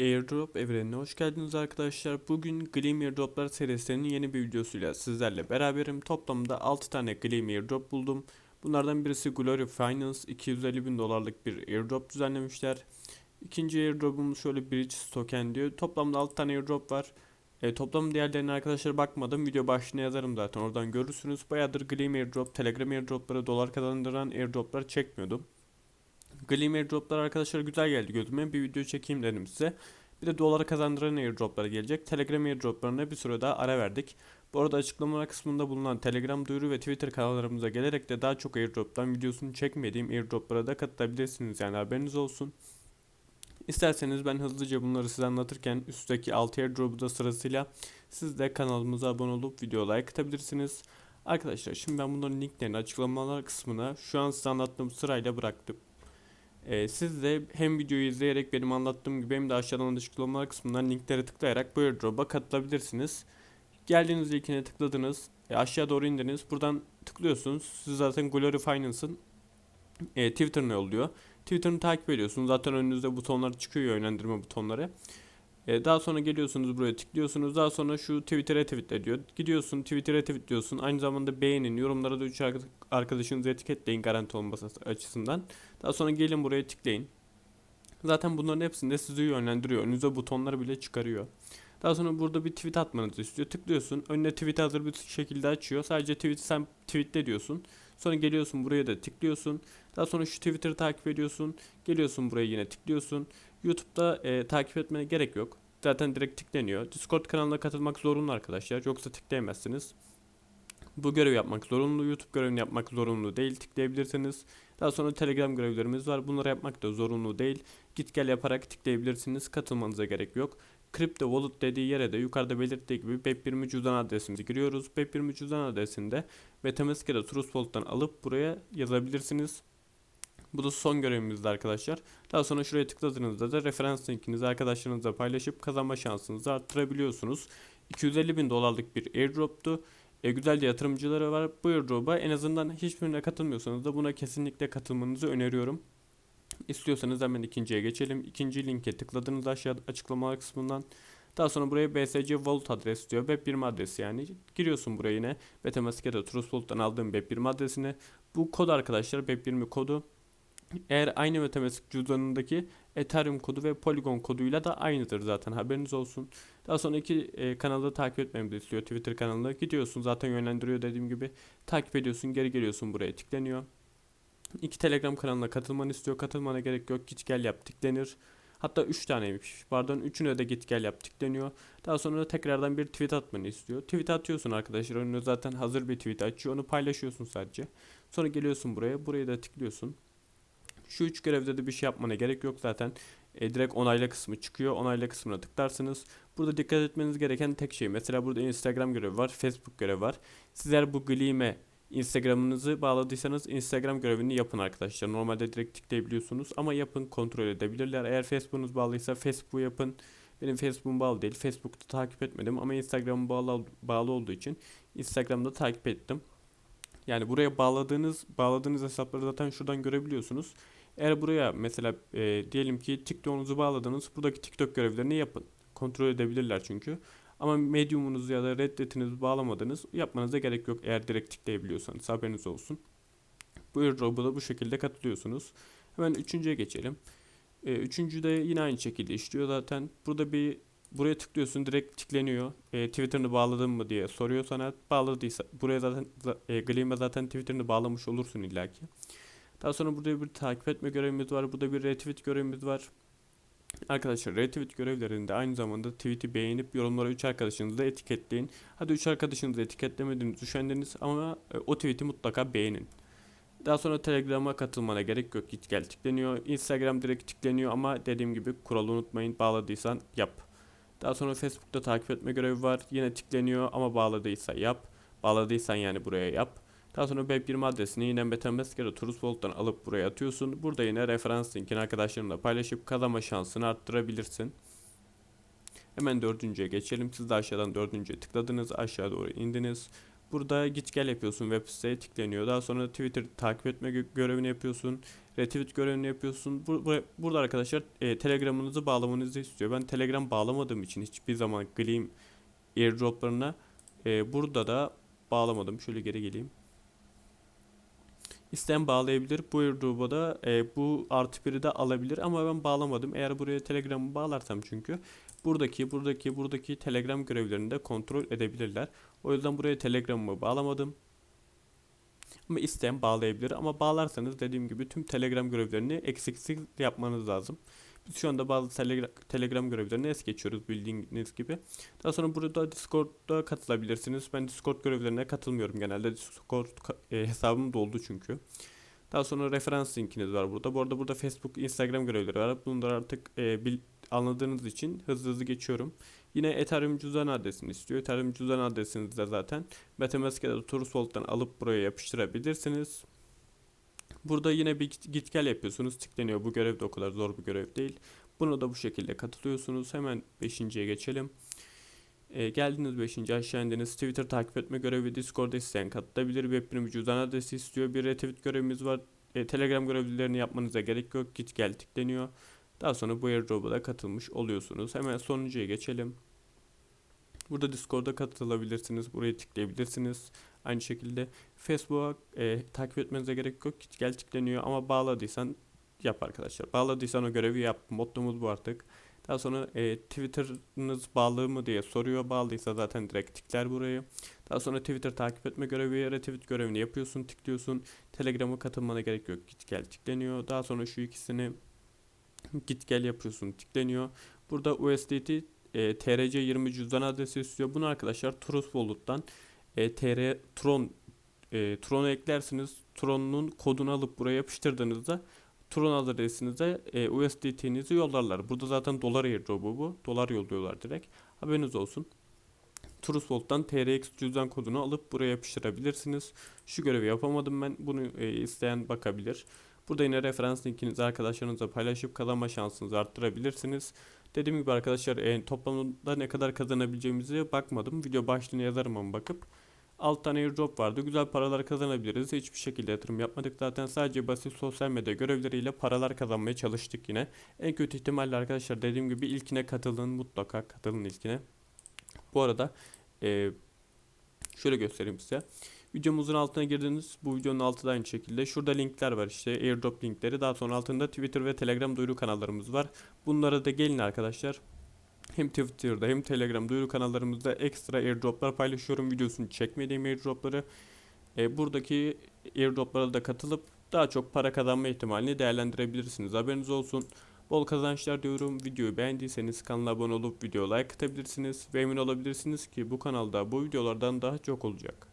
Airdrop evrenine hoş geldiniz arkadaşlar. Bugün Gleam Airdroplar serisinin yeni bir videosuyla sizlerle beraberim. Toplamda 6 tane Gleam Airdrop buldum. Bunlardan birisi Glory Finance 250 bin dolarlık bir airdrop düzenlemişler. İkinci airdrop'umuz şöyle Bridge Token diyor. Toplamda 6 tane airdrop var. E, toplam diğerlerine arkadaşlar bakmadım. Video başlığına yazarım zaten oradan görürsünüz. Bayağıdır Gleam Airdrop, Telegram Airdrop'ları dolar kazandıran airdroplar çekmiyordum. Gleam airdroplar arkadaşlar güzel geldi gözüme. Bir video çekeyim dedim size. Bir de dolara kazandıran airdroplar gelecek. Telegram airdroplarına bir süre daha ara verdik. Bu arada açıklamalar kısmında bulunan Telegram duyuru ve Twitter kanallarımıza gelerek de daha çok airdroptan videosunu çekmediğim airdroplara da katılabilirsiniz yani haberiniz olsun. İsterseniz ben hızlıca bunları size anlatırken üstteki 6 airdrop'u da sırasıyla siz de kanalımıza abone olup video like atabilirsiniz. Arkadaşlar şimdi ben bunların linklerini açıklamalar kısmına şu an size anlattığım sırayla bıraktım. Ee, siz de hem videoyu izleyerek benim anlattığım gibi hem de aşağıdan açıklamalar kısmından linklere tıklayarak bu airdrop'a katılabilirsiniz. Geldiğiniz linkine tıkladınız. E, aşağı doğru indiniz. Buradan tıklıyorsunuz. Siz zaten Glory Finance'ın e, Twitter'ına yolluyor. Twitter'ını takip ediyorsunuz. Zaten önünüzde butonlar çıkıyor yönlendirme butonları. E, daha sonra geliyorsunuz buraya tıklıyorsunuz. Daha sonra şu Twitter'e retweet diyor. Gidiyorsun Twitter'e retweetliyorsun. Aynı zamanda beğenin. Yorumlara da 3 arkadaşınızı etiketleyin garanti olması açısından. Daha sonra gelin buraya tıklayın. Zaten bunların hepsinde sizi yönlendiriyor. Önünüze butonları bile çıkarıyor. Daha sonra burada bir tweet atmanızı istiyor. Tıklıyorsun. Önüne tweet hazır bir şekilde açıyor. Sadece tweet sen tweetle diyorsun. Sonra geliyorsun buraya da tıklıyorsun. Daha sonra şu Twitter'ı takip ediyorsun. Geliyorsun buraya yine tıklıyorsun. YouTube'da e, takip etmene gerek yok. Zaten direkt tıklanıyor. Discord kanalına katılmak zorunlu arkadaşlar. Yoksa tıklayamazsınız. Bu görevi yapmak zorunlu. YouTube görevini yapmak zorunlu değil. Tıklayabilirsiniz. Daha sonra Telegram görevlerimiz var. Bunları yapmak da zorunlu değil. Git gel yaparak tıklayabilirsiniz. Katılmanıza gerek yok. Crypto Wallet dediği yere de yukarıda belirttiği gibi BEP20 cüzdan adresimizi giriyoruz. BEP20 cüzdan adresinde ya da Trust Wallet'tan alıp buraya yazabilirsiniz. Bu da son görevimizdi arkadaşlar. Daha sonra şuraya tıkladığınızda da referans linkinizi arkadaşlarınızla paylaşıp kazanma şansınızı arttırabiliyorsunuz. 250 bin dolarlık bir airdroptu. E, güzel de yatırımcıları var. Bu airdrop'a en azından hiçbirine katılmıyorsanız da buna kesinlikle katılmanızı öneriyorum. İstiyorsanız hemen ikinciye geçelim. İkinci linke tıkladığınızda aşağı açıklamalar kısmından daha sonra buraya BSC Wallet adresi diyor. Web1 adresi yani. Giriyorsun buraya yine. Metamask ya da Trust Wallet'tan aldığım Web1 adresine. Bu kod arkadaşlar Web1 kodu. Eğer aynı Metamask cüzdanındaki Ethereum kodu ve Polygon koduyla da aynıdır zaten haberiniz olsun. Daha sonra iki e, kanalda takip etmemizi istiyor Twitter kanalına. Gidiyorsun zaten yönlendiriyor dediğim gibi. Takip ediyorsun geri geliyorsun buraya tıklanıyor. İki Telegram kanalına katılmanı istiyor. Katılmana gerek yok. Git gel yap tıklanır. Hatta 3 taneymiş. Pardon 3'üne de git gel yap tıklanıyor. Daha sonra da tekrardan bir tweet atmanı istiyor. Tweet atıyorsun arkadaşlar. Önüne zaten hazır bir tweet açıyor. Onu paylaşıyorsun sadece. Sonra geliyorsun buraya. Buraya da tıklıyorsun. Şu üç görevde de bir şey yapmana gerek yok zaten. E, direkt onayla kısmı çıkıyor. Onayla kısmına tıklarsınız. Burada dikkat etmeniz gereken tek şey. Mesela burada Instagram görevi var. Facebook görevi var. Sizler bu Gleam'e Instagram'ınızı bağladıysanız Instagram görevini yapın arkadaşlar. Normalde direkt tıklayabiliyorsunuz ama yapın kontrol edebilirler. Eğer Facebook'unuz bağlıysa Facebook yapın. Benim Facebook'um bağlı değil. Facebook'ta takip etmedim ama Instagram'ım bağlı, bağlı olduğu için Instagram'da takip ettim. Yani buraya bağladığınız bağladığınız hesapları zaten şuradan görebiliyorsunuz. Eğer buraya mesela e, diyelim ki TikTok'unuzu bağladınız. Buradaki TikTok görevlerini yapın. Kontrol edebilirler çünkü. Ama Medium'unuzu ya da Reddit'inizi bağlamadınız. Yapmanıza gerek yok eğer direkt tıklayabiliyorsanız. Haberiniz olsun. Bu airdrop'a da bu şekilde katılıyorsunuz. Hemen üçüncüye geçelim. E, üçüncü de yine aynı şekilde işliyor zaten. Burada bir buraya tıklıyorsun direkt tıklanıyor. E, Twitter'ını bağladın mı diye soruyor sana. Bağladıysa buraya zaten e, Gleam'e zaten Twitter'ını bağlamış olursun illaki. Daha sonra burada bir takip etme görevimiz var. Burada bir retweet görevimiz var. Arkadaşlar retweet görevlerinde aynı zamanda tweet'i beğenip yorumlara 3 arkadaşınızı da etiketleyin. Hadi 3 arkadaşınızı etiketlemediğiniz düşündünüz ama e, o tweet'i mutlaka beğenin. Daha sonra Telegram'a katılmana gerek yok. Git gel tıklanıyor. Instagram direkt tıklanıyor ama dediğim gibi kuralı unutmayın. Bağladıysan yap. Daha sonra Facebook'ta takip etme görevi var. Yine tıklanıyor ama bağladıysa yap. Bağladıysan yani buraya yap. Daha sonra web1 adresini yine Metamask ya da Trust Wallet'tan alıp buraya atıyorsun. Burada yine referans linkini arkadaşlarınla paylaşıp kazanma şansını arttırabilirsin. Hemen dördüncüye geçelim. Siz de aşağıdan dördüncüye tıkladınız. Aşağı doğru indiniz. Burada git gel yapıyorsun. Web siteye tıklanıyor. Daha sonra Twitter takip etme görevini yapıyorsun. retweet görevini yapıyorsun. Bu, bu- burada arkadaşlar e, Telegram'ınızı bağlamanızı istiyor. Ben Telegram bağlamadığım için hiçbir zaman Gleam airdroplarına e, burada da bağlamadım. Şöyle geri geleyim. İsteyen bağlayabilir. Bu airdrop'a da e, bu artı biri de alabilir ama ben bağlamadım. Eğer buraya Telegram'ı bağlarsam çünkü buradaki buradaki buradaki Telegram görevlerini de kontrol edebilirler. O yüzden buraya Telegram'ımı bağlamadım. Ama isteyen bağlayabilir ama bağlarsanız dediğim gibi tüm Telegram görevlerini eksiksiz yapmanız lazım. Şu anda bazı Telegram, Telegram görevlerini es geçiyoruz bildiğiniz gibi. Daha sonra burada Discord'da katılabilirsiniz. Ben Discord görevlerine katılmıyorum genelde. Discord e, hesabım doldu çünkü. Daha sonra referans linkiniz var burada. Bu arada burada Facebook, Instagram görevleri var. Bunları artık e, bil- anladığınız için hızlı hızlı geçiyorum. Yine Ethereum cüzdan adresini istiyor. Ethereum cüzdan adresinizi de zaten Metamask ya da alıp buraya yapıştırabilirsiniz. Burada yine bir git, gel yapıyorsunuz. Tıklanıyor. Bu görev de o kadar zor bir görev değil. Bunu da bu şekilde katılıyorsunuz. Hemen 5.ye geçelim. Ee, geldiniz 5. aşağı indiniz. Twitter takip etme görevi Discord'da isteyen katılabilir. Web cüzdan adresi istiyor. Bir retweet görevimiz var. Ee, Telegram görevlilerini yapmanıza gerek yok. Git gel tıklanıyor. Daha sonra bu airdrop'a da katılmış oluyorsunuz. Hemen sonuncuya geçelim. Burada Discord'a katılabilirsiniz. Buraya tıklayabilirsiniz. Aynı şekilde Facebook'a e, takip etmenize gerek yok. Tıklanıyor ama bağladıysan yap arkadaşlar. Bağladıysan o görevi yap. Mottomuz bu artık. Daha sonra e, Twitter'ınız bağlı mı diye soruyor. Bağlıysa zaten direkt tıklar burayı. Daha sonra Twitter takip etme görevi, retweet görevini yapıyorsun, tıklıyorsun. Telegram'a katılmana gerek yok. Git gel tıklanıyor. Daha sonra şu ikisini git gel yapıyorsun, tıklanıyor. Burada USDT e, TRC20 cüzdan adresi istiyor. Bunu arkadaşlar Trust Wallet'tan e, TR Tron e, Tron'u eklersiniz. Tron'un kodunu alıp buraya yapıştırdığınızda Tron adresinize e, USDT'nizi yollarlar. Burada zaten dolar airdrop'u bu. Dolar yolluyorlar direkt. Haberiniz olsun. Trust Wallet'tan TRX cüzdan kodunu alıp buraya yapıştırabilirsiniz. Şu görevi yapamadım ben. Bunu e, isteyen bakabilir. Burada yine referans linkinizi arkadaşlarınızla paylaşıp kazanma şansınızı arttırabilirsiniz. Dediğim gibi arkadaşlar e, toplamda ne kadar kazanabileceğimize bakmadım. Video başlığına yazarım ama bakıp. 6 tane airdrop vardı. Güzel paralar kazanabiliriz. Hiçbir şekilde yatırım yapmadık. Zaten sadece basit sosyal medya görevleriyle paralar kazanmaya çalıştık yine. En kötü ihtimalle arkadaşlar dediğim gibi ilkine katılın. Mutlaka katılın ilkine. Bu arada e, şöyle göstereyim size. Videomuzun altına girdiniz. Bu videonun altı da aynı şekilde. Şurada linkler var işte airdrop linkleri. Daha sonra altında Twitter ve Telegram duyuru kanallarımız var. Bunlara da gelin arkadaşlar. Hem Twitter'da hem Telegram duyuru kanallarımızda ekstra airdroplar paylaşıyorum. Videosunu çekmediğim airdropları. E, buradaki airdroplara da katılıp daha çok para kazanma ihtimalini değerlendirebilirsiniz. Haberiniz olsun. Bol kazançlar diyorum. Videoyu beğendiyseniz kanala abone olup video like atabilirsiniz. Ve emin olabilirsiniz ki bu kanalda bu videolardan daha çok olacak.